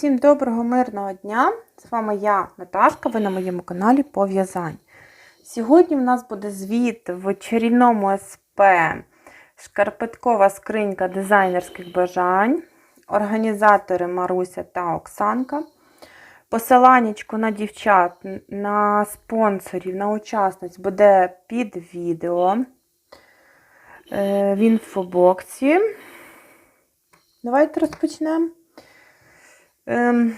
Всім доброго мирного дня! З вами я, Наташка, ви на моєму каналі по в'язань. Сьогодні в нас буде звіт в чарівному СП Шкарпеткова скринька дизайнерських бажань. Організатори Маруся та Оксанка. Посиланнячко на дівчат, на спонсорів, на учасниць буде під відео е, в інфобоксі. Давайте розпочнемо. Ем,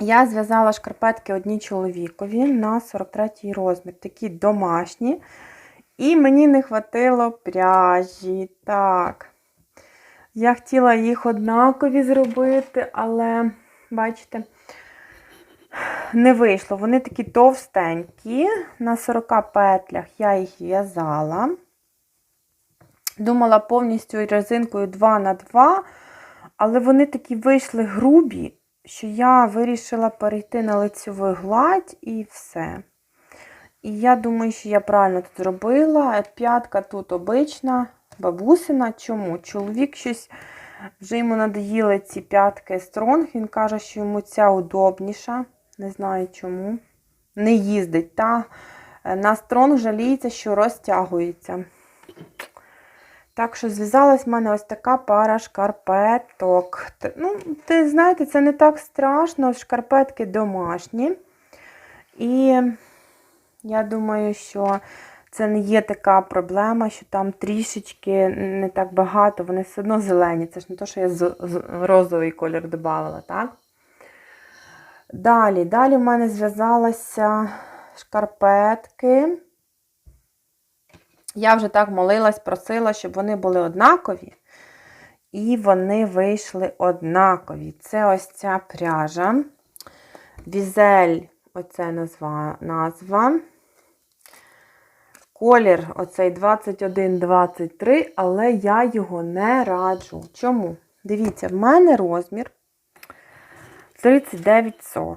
я зв'язала шкарпетки одній чоловікові на 43 розмір, такі домашні. І мені не хватило пряжі. Так. Я хотіла їх однакові зробити, але, бачите, не вийшло. Вони такі товстенькі. На 40 петлях я їх в'язала. Думала повністю резинкою 2 на 2 але вони такі вийшли грубі, що я вирішила перейти на лицьову гладь і все. І я думаю, що я правильно тут зробила. П'ятка тут обична, бабусина. Чому? Чоловік щось вже йому надоїли ці п'ятки стронг. Він каже, що йому ця удобніша. Не знаю чому. Не їздить. Та на стронг жаліється, що розтягується. Так що зв'язалась в мене ось така пара шкарпеток. Ну, ти знаєте, це не так страшно, шкарпетки домашні. І я думаю, що це не є така проблема, що там трішечки не так багато, вони все одно зелені. Це ж не те, що я з, розовий колір додавала, так? Далі, далі в мене зв'язалися шкарпетки. Я вже так молилась, просила, щоб вони були однакові. І вони вийшли однакові. Це ось ця пряжа. Візель, оце назва, назва. Колір оцей 21-23, але я його не раджу. Чому? Дивіться, в мене розмір 39-40.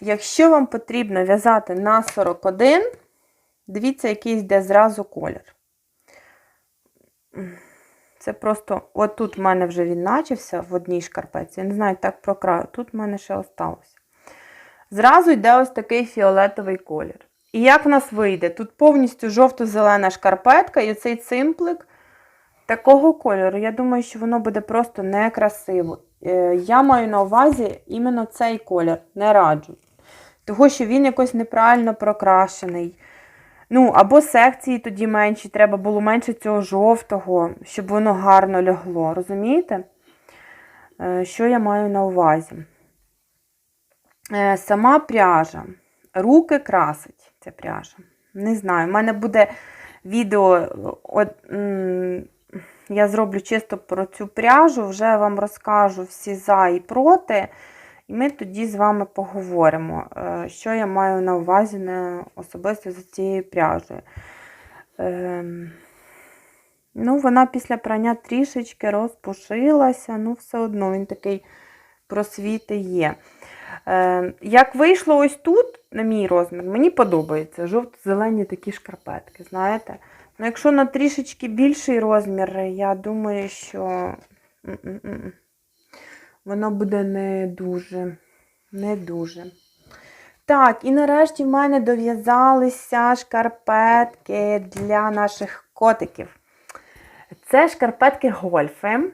Якщо вам потрібно в'язати на 41, Дивіться, який йде зразу колір. Це просто, от в мене вже він начався в одній шкарпеці. Я не знаю, так прокраю. Тут в мене ще осталося. Зразу йде ось такий фіолетовий колір. І як в нас вийде? Тут повністю жовто-зелена шкарпетка і оцей цимплик такого кольору. Я думаю, що воно буде просто некрасиво. Е, я маю на увазі іменно цей колір, не раджу. Того, що він якось неправильно прокрашений. Ну, або секції тоді менші, треба було менше цього жовтого, щоб воно гарно лягло. Розумієте? Е, що я маю на увазі? Е, сама пряжа. Руки красить ця пряжа. Не знаю, в мене буде відео, от, я зроблю чисто про цю пряжу, вже вам розкажу всі за і проти. І ми тоді з вами поговоримо, е, що я маю на увазі не особисто за цією пряжею. Ем, ну, Вона після прання трішечки розпушилася, ну, все одно він такий просвіти є. Ем, як вийшло ось тут, на мій розмір, мені подобається жовто-зелені такі шкарпетки. знаєте. Ну, Якщо на трішечки більший розмір, я думаю, що воно буде не дуже, не дуже. Так, і нарешті в мене дов'язалися шкарпетки для наших котиків. Це шкарпетки гольфи.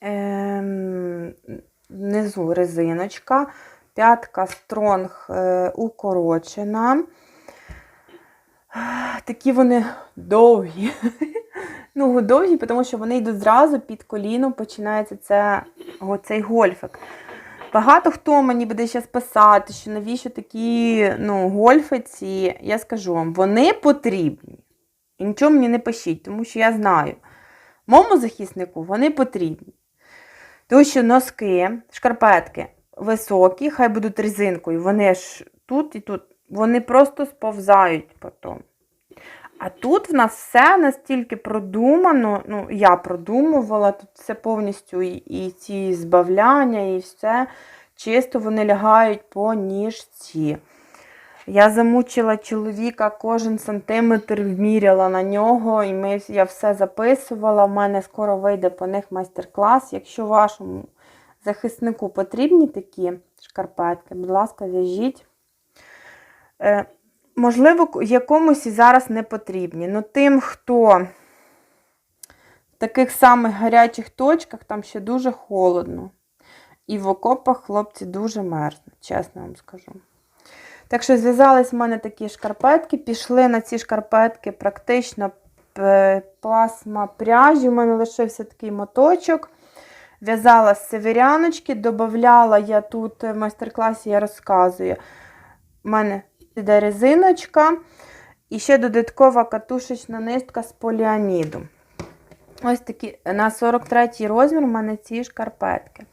Ем, внизу резиночка, п'ятка стронг е, укорочена. Такі вони довгі. Ну, довгі, тому що вони йдуть зразу під коліном, починається це, цей гольфик. Багато хто мені буде зараз писати, що навіщо такі ну, гольфи ці, я скажу вам, вони потрібні. І нічого мені не пишіть, тому що я знаю. Моєму захиснику вони потрібні. Тому що носки, шкарпетки високі, хай будуть резинкою, вони ж тут і тут, вони просто сповзають потім. А тут в нас все настільки продумано, ну, я продумувала, тут все повністю і, і ці збавляння, і все. Чисто вони лягають по ніжці. Я замучила чоловіка, кожен сантиметр вміряла на нього, і ми, я все записувала. У мене скоро вийде по них майстер-клас. Якщо вашому захиснику потрібні такі шкарпетки, будь ласка, в'яжіть. Е, можливо, якомусь і зараз не потрібні. Ну, тим, хто в таких самих гарячих точках, там ще дуже холодно. І в окопах хлопці дуже мерзнуть, чесно вам скажу. Так що зв'язались в мене такі шкарпетки, пішли на ці шкарпетки практично п- пасма пряжі. У мене лишився такий моточок. В'язала з северяночки, додавала я тут в майстер-класі, я розказую. У мене іде резиночка і ще додаткова катушечна нитка з поліаміду. Ось такі на 43 розмір у мене ці шкарпетки.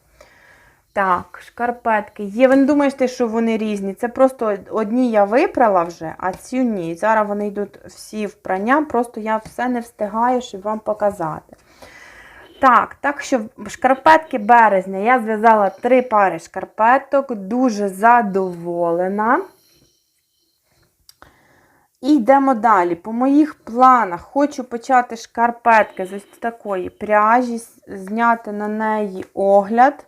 Так, шкарпетки є. Ви не думаєте, що вони різні. Це просто одні я випрала вже, а ці ні. Зараз вони йдуть всі в прання, просто я все не встигаю, щоб вам показати. Так, так що шкарпетки березня. Я зв'язала три пари шкарпеток, дуже задоволена. І йдемо далі. По моїх планах хочу почати шкарпетки з ось такої пряжі, зняти на неї огляд.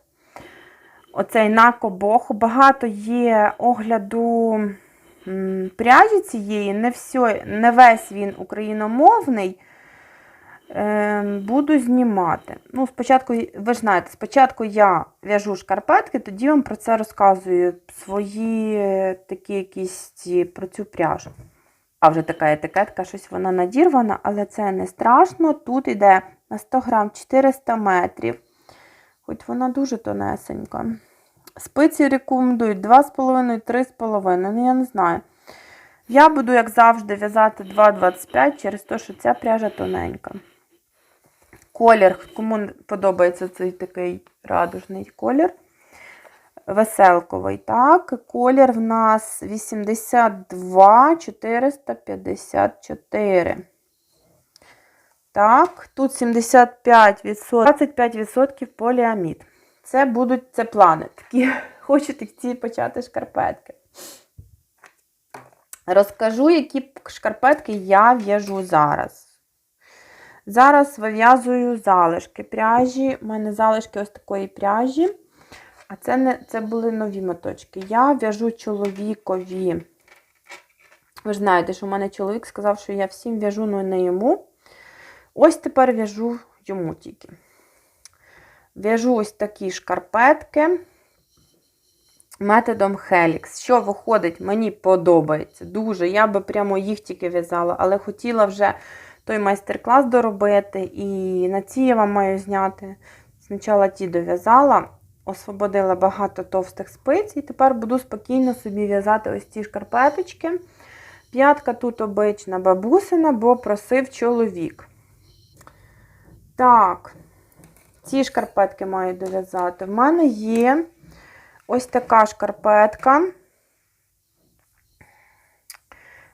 Оцей на кобоху. Багато є огляду пряжі цієї, не, все, не весь він україномовний. Ем, Буду знімати. Ну, спочатку, ви ж знаєте, спочатку я в'яжу шкарпетки, тоді вам про це розказую свої е, такі якісь про цю пряжу. А вже така етикетка, щось вона надірвана, але це не страшно. Тут йде на 100 грам 400 метрів. Хоч вона дуже тонесенька. Спиці рекомендують 2,5-3,5. Ну, я не знаю. Я буду, як завжди, в'язати 2,25 через те, що ця пряжа тоненька. Колір, кому подобається цей такий радужний колір. Веселковий, так. Колір в нас 82 454. Так, тут 75%, 25% поліамід. Це будуть це плани. Такі хочуть ці почати шкарпетки. Розкажу, які шкарпетки я в'яжу зараз. Зараз вив'язую залишки пряжі. У мене залишки ось такої пряжі. А це не, це були нові моточки. Я в'яжу чоловікові. Ви ж знаєте, що в мене чоловік сказав, що я всім в'яжу, але не йому. Ось тепер в'яжу йому тільки. В'яжу ось такі шкарпетки методом Helix. Що виходить, мені подобається. Дуже. Я би прямо їх тільки в'язала, але хотіла вже той майстер-клас доробити. І на ці я вам маю зняти. Спочатку ті дов'язала, освободила багато товстих спиць, і тепер буду спокійно собі в'язати ось ці шкарпеточки. П'ятка тут обична бабусина, бо просив чоловік. Так, ці шкарпетки маю дов'язати. В мене є ось така шкарпетка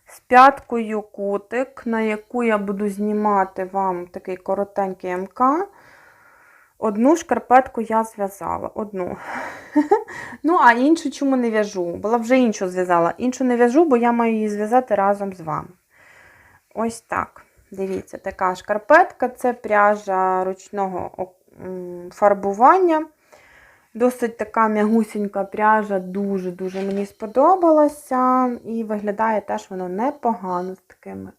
з п'яткою кутик, на яку я буду знімати вам такий коротенький МК. Одну шкарпетку я зв'язала. Одну. ну, а іншу чому не в'яжу? Була вже іншу зв'язала. Іншу не в'яжу, бо я маю її зв'язати разом з вами. Ось так. Дивіться, така шкарпетка це пряжа ручного фарбування. Досить така м'ягусінька пряжа, дуже-дуже мені сподобалася. І виглядає теж воно непогано з такими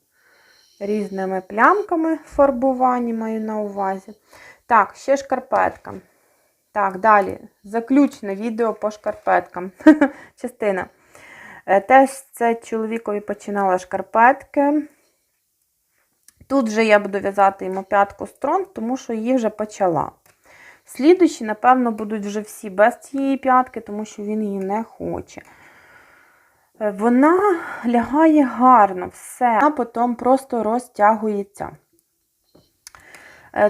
різними плямками фарбування, маю на увазі. Так, ще шкарпетка. Так, далі. Заключне відео по шкарпеткам. Частина. Теж це чоловікові починала шкарпетки. Тут вже я буду в'язати йому п'ятку строн, тому що її вже почала. Слідуючі, напевно, будуть вже всі без цієї п'ятки, тому що він її не хоче. Вона лягає гарно, все, а потім просто розтягується.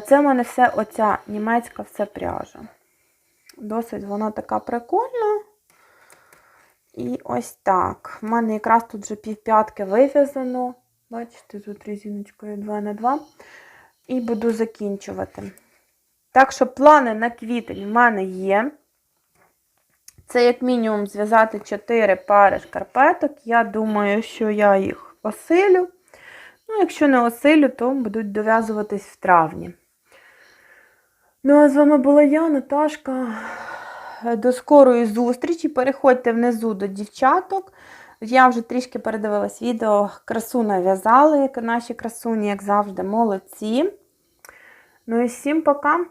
Це в мене все оця німецька все пряжа. Досить вона така прикольна. І ось так. У мене якраз тут вже півп'ятки вив'язано. Бачите, тут резиночкою 2 на 2 І буду закінчувати. Так що плани на квітень в мене є. Це, як мінімум, зв'язати 4 пари шкарпеток. Я думаю, що я їх осилю. Ну, якщо не осилю, то будуть дов'язуватись в травні. Ну, а з вами була я, Наташка. До скорої зустрічі. Переходьте внизу до дівчаток. Я вже трішки передивилась відео. Красу нав'язали, як наші красуні, як завжди, молодці. Ну і всім пока.